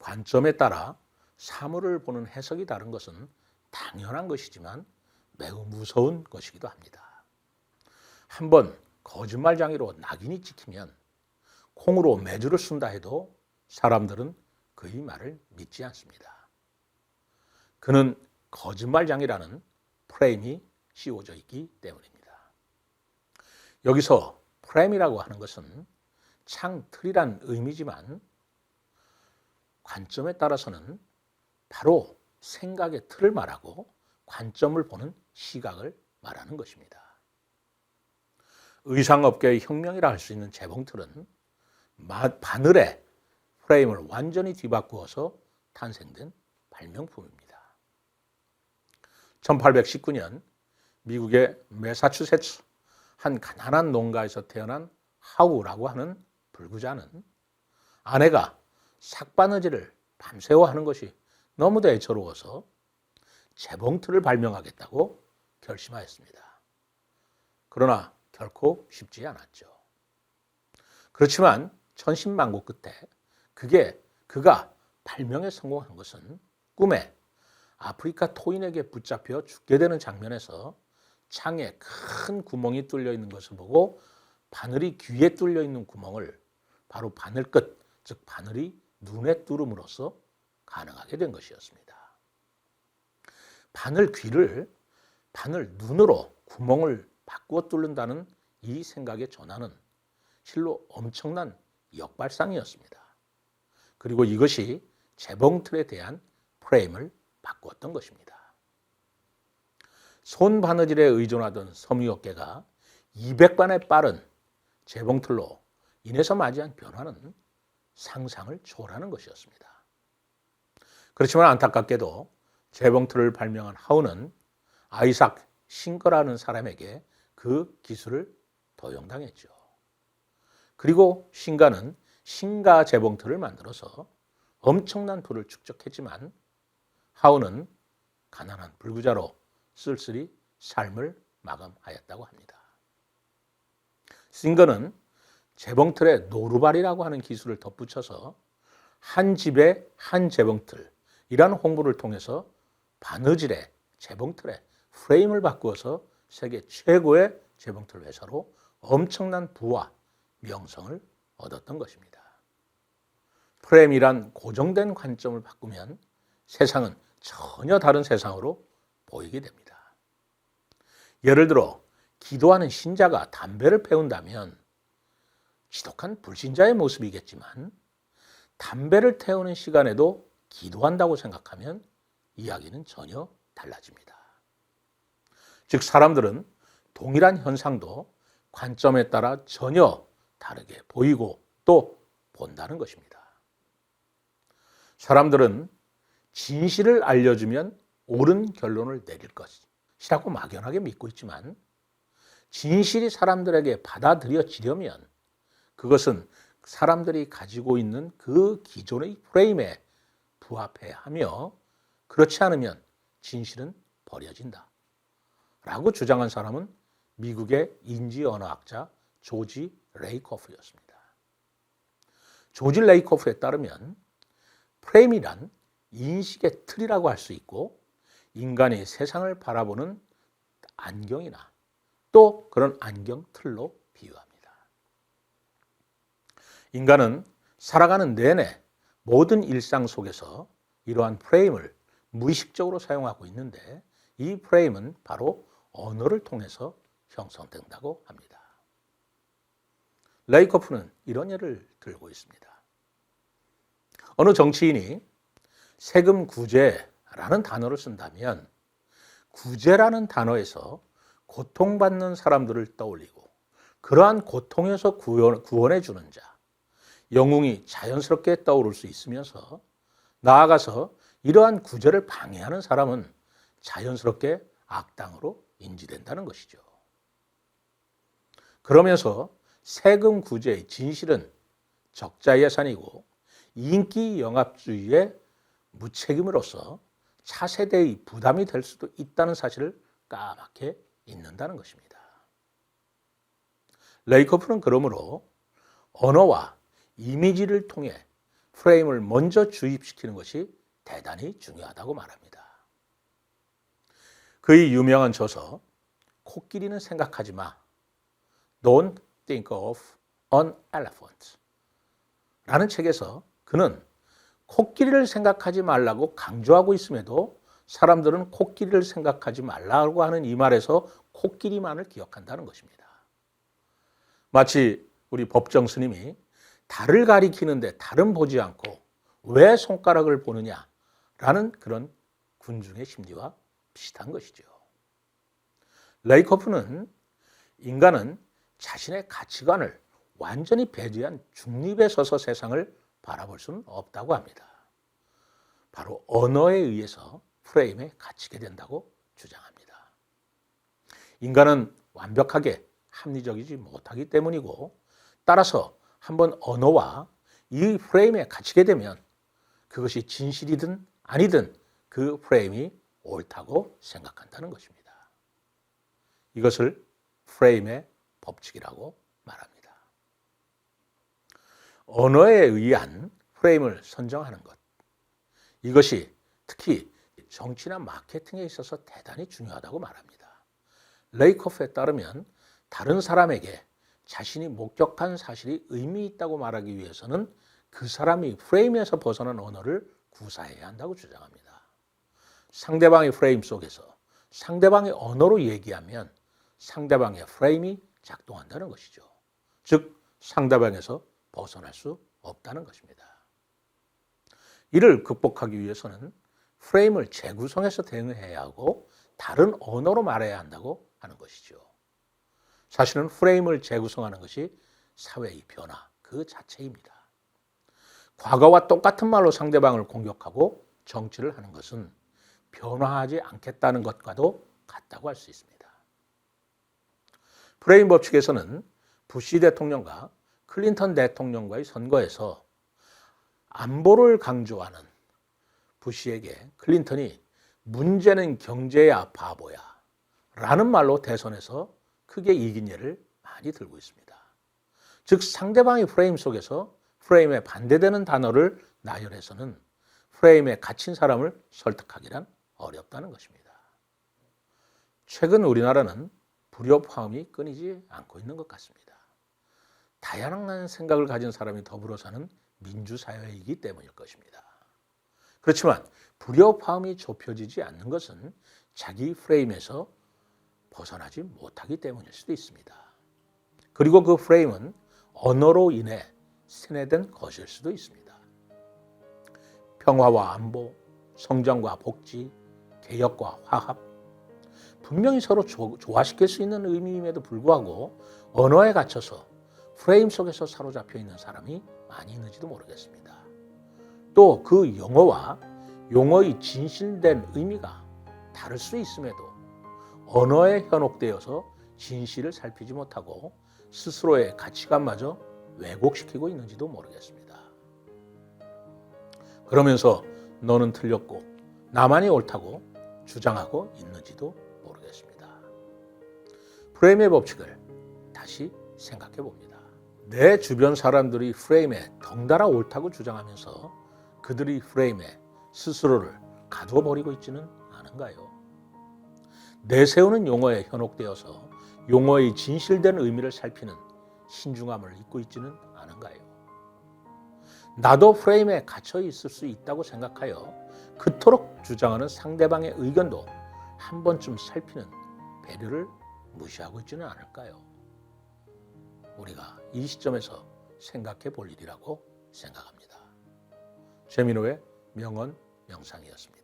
관점에 따라 사물을 보는 해석이 다른 것은 당연한 것이지만 매우 무서운 것이기도 합니다. 한번 거짓말장애로 낙인이 찍히면 콩으로 매주를 쓴다 해도 사람들은 그의 말을 믿지 않습니다. 그는 거짓말장애라는 프레임이 씌워져 있기 때문입니다. 여기서 프레임이라고 하는 것은 창틀이란 의미지만 관점에 따라서는 바로 생각의 틀을 말하고 관점을 보는 시각을 말하는 것입니다. 의상업계의 혁명이라 할 수 있는 재봉틀은 바늘에 프레임을 완전히 뒤바꾸어서 탄생된 발명품입니다. 1819년 미국의 매사추세츠 한 가난한 농가에서 태어난 하우라고 하는 불구자는 아내가 삭바느질을 밤새워 하는 것이 너무도 애처로워서 재봉틀을 발명하겠다고 결심하였습니다. 그러나 결코 쉽지 않았죠. 그렇지만 천신만고 끝에 그게 그가 발명에 성공한 것은 꿈에 아프리카 토인에게 붙잡혀 죽게 되는 장면에서 창에 큰 구멍이 뚫려 있는 것을 보고 바늘이 귀에 뚫려 있는 구멍을 바로 바늘 끝, 즉 바늘이 눈에 뚫음으로써 가능하게 된 것이었습니다. 바늘 귀를 바늘 눈으로 구멍을 바꾸어 뚫는다는 이 생각의 전환은 실로 엄청난 역발상이었습니다. 그리고 이것이 재봉틀에 대한 프레임을 바꾸었던 것입니다. 손 바느질에 의존하던 섬유업계가 200반의 빠른 재봉틀로 인해서 맞이한 변화는 상상을 초월하는 것이었습니다. 그렇지만 안타깝게도 재봉틀을 발명한 하우는 아이삭 싱거라는 사람에게 그 기술을 도용당했죠. 그리고 신가는 신가 재봉틀을 만들어서 엄청난 부를 축적했지만 하우는 가난한 불구자로 쓸쓸히 삶을 마감하였다고 합니다. 싱거는 재봉틀에 노루발이라고 하는 기술을 덧붙여서 한 집에 한 재봉틀 이라는 홍보를 통해서 바느질에 재봉틀에 프레임을 바꾸어서 세계 최고의 재봉틀 회사로 엄청난 부와 명성을 얻었던 것입니다. 프레임이란 고정된 관점을 바꾸면 세상은 전혀 다른 세상으로 보이게 됩니다. 예를 들어 기도하는 신자가 담배를 태운다면 지독한 불신자의 모습이겠지만 담배를 태우는 시간에도 기도한다고 생각하면 이야기는 전혀 달라집니다. 즉 사람들은 동일한 현상도 관점에 따라 전혀 다르게 보이고 또 본다는 것입니다. 사람들은 진실을 알려주면 옳은 결론을 내릴 것이라고 막연하게 믿고 있지만 진실이 사람들에게 받아들여지려면 그것은 사람들이 가지고 있는 그 기존의 프레임에 부합해야 하며 그렇지 않으면 진실은 버려진다. 라고 주장한 사람은 미국의 인지 언어학자 조지 레이코프였습니다. 조지 레이코프에 따르면 프레임이란 인식의 틀이라고 할 수 있고 인간이 세상을 바라보는 안경이나 또 그런 안경 틀로. 인간은 살아가는 내내 모든 일상 속에서 이러한 프레임을 무의식적으로 사용하고 있는데 이 프레임은 바로 언어를 통해서 형성된다고 합니다. 레이코프는 이런 예를 들고 있습니다. 어느 정치인이 세금 구제라는 단어를 쓴다면 구제라는 단어에서 고통받는 사람들을 떠올리고 그러한 고통에서 구원 해 주는 자, 영웅이 자연스럽게 떠오를 수 있으면서 나아가서 이러한 구제를 방해하는 사람은 자연스럽게 악당으로 인지된다는 것이죠. 그러면서 세금 구제의 진실은 적자 예산이고 인기 영합주의의 무책임으로서 차세대의 부담이 될 수도 있다는 사실을 까맣게 잊는다는 것입니다. 레이코프는 그러므로 언어와 이미지를 통해 프레임을 먼저 주입시키는 것이 대단히 중요하다고 말합니다. 그의 유명한 저서 코끼리는 생각하지 마. Don't think of an elephant. 라는 책에서 그는 코끼리를 생각하지 말라고 강조하고 있음에도 사람들은 코끼리를 생각하지 말라고 하는 이 말에서 코끼리만을 기억한다는 것입니다. 마치 우리 법정 스님이 달을 가리키는데 달은 보지 않고 왜 손가락을 보느냐라는 그런 군중의 심리와 비슷한 것이죠. 레이코프는 인간은 자신의 가치관을 완전히 배제한 중립에 서서 세상을 바라볼 수는 없다고 합니다. 바로 언어에 의해서 프레임에 갇히게 된다고 주장합니다. 인간은 완벽하게 합리적이지 못하기 때문이고 따라서 한번 언어와 이 프레임에 갇히게 되면 그것이 진실이든 아니든 그 프레임이 옳다고 생각한다는 것입니다. 이것을 프레임의 법칙이라고 말합니다. 언어에 의한 프레임을 선정하는 것. 이것이 특히 정치나 마케팅에 있어서 대단히 중요하다고 말합니다. 레이커프에 따르면 다른 사람에게 자신이 목격한 사실이 의미 있다고 말하기 위해서는 그 사람이 프레임에서 벗어난 언어를 구사해야 한다고 주장합니다. 상대방의 프레임 속에서 상대방의 언어로 얘기하면 상대방의 프레임이 작동한다는 것이죠. 즉, 상대방에서 벗어날 수 없다는 것입니다. 이를 극복하기 위해서는 프레임을 재구성해서 대응해야 하고 다른 언어로 말해야 한다고 하는 것이죠. 사실은 프레임을 재구성하는 것이 사회의 변화 그 자체입니다. 과거와 똑같은 말로 상대방을 공격하고 정치를 하는 것은 변화하지 않겠다는 것과도 같다고 할 수 있습니다. 프레임 법칙에서는 부시 대통령과 클린턴 대통령과의 선거에서 안보를 강조하는 부시에게 클린턴이 문제는 경제야 바보야 라는 말로 대선에서 크게 이긴 예를 많이 들고 있습니다. 즉 상대방의 프레임 속에서 프레임에 반대되는 단어를 나열해서는 프레임에 갇힌 사람을 설득하기란 어렵다는 것입니다. 최근 우리나라는 불협화음이 끊이지 않고 있는 것 같습니다. 다양한 생각을 가진 사람이 더불어 사는 민주사회이기 때문일 것입니다. 그렇지만 불협화음이 좁혀지지 않는 것은 자기 프레임에서 벗어나지 못하기 때문일 수도 있습니다. 그리고 그 프레임은 언어로 인해 세뇌된 것일 수도 있습니다. 평화와 안보, 성장과 복지, 개혁과 화합, 분명히 서로 조화시킬 수 있는 의미임에도 불구하고 언어에 갇혀서 프레임 속에서 사로잡혀 있는 사람이 많이 있는지도 모르겠습니다. 또그 용어와 용어의 진실된 의미가 다를 수 있음에도 언어에 현혹되어서 진실을 살피지 못하고 스스로의 가치관마저 왜곡시키고 있는지도 모르겠습니다. 그러면서 너는 틀렸고 나만이 옳다고 주장하고 있는지도 모르겠습니다. 프레임의 법칙을 다시 생각해 봅니다. 내 주변 사람들이 프레임에 덩달아 옳다고 주장하면서 그들이 프레임에 스스로를 가두어 버리고 있지는 않은가요? 내세우는 용어에 현혹되어서 용어의 진실된 의미를 살피는 신중함을 잊고 있지는 않은가요? 나도 프레임에 갇혀 있을 수 있다고 생각하여 그토록 주장하는 상대방의 의견도 한 번쯤 살피는 배려를 무시하고 있지는 않을까요? 우리가 이 시점에서 생각해 볼 일이라고 생각합니다. 최민호의 명언 명상이었습니다.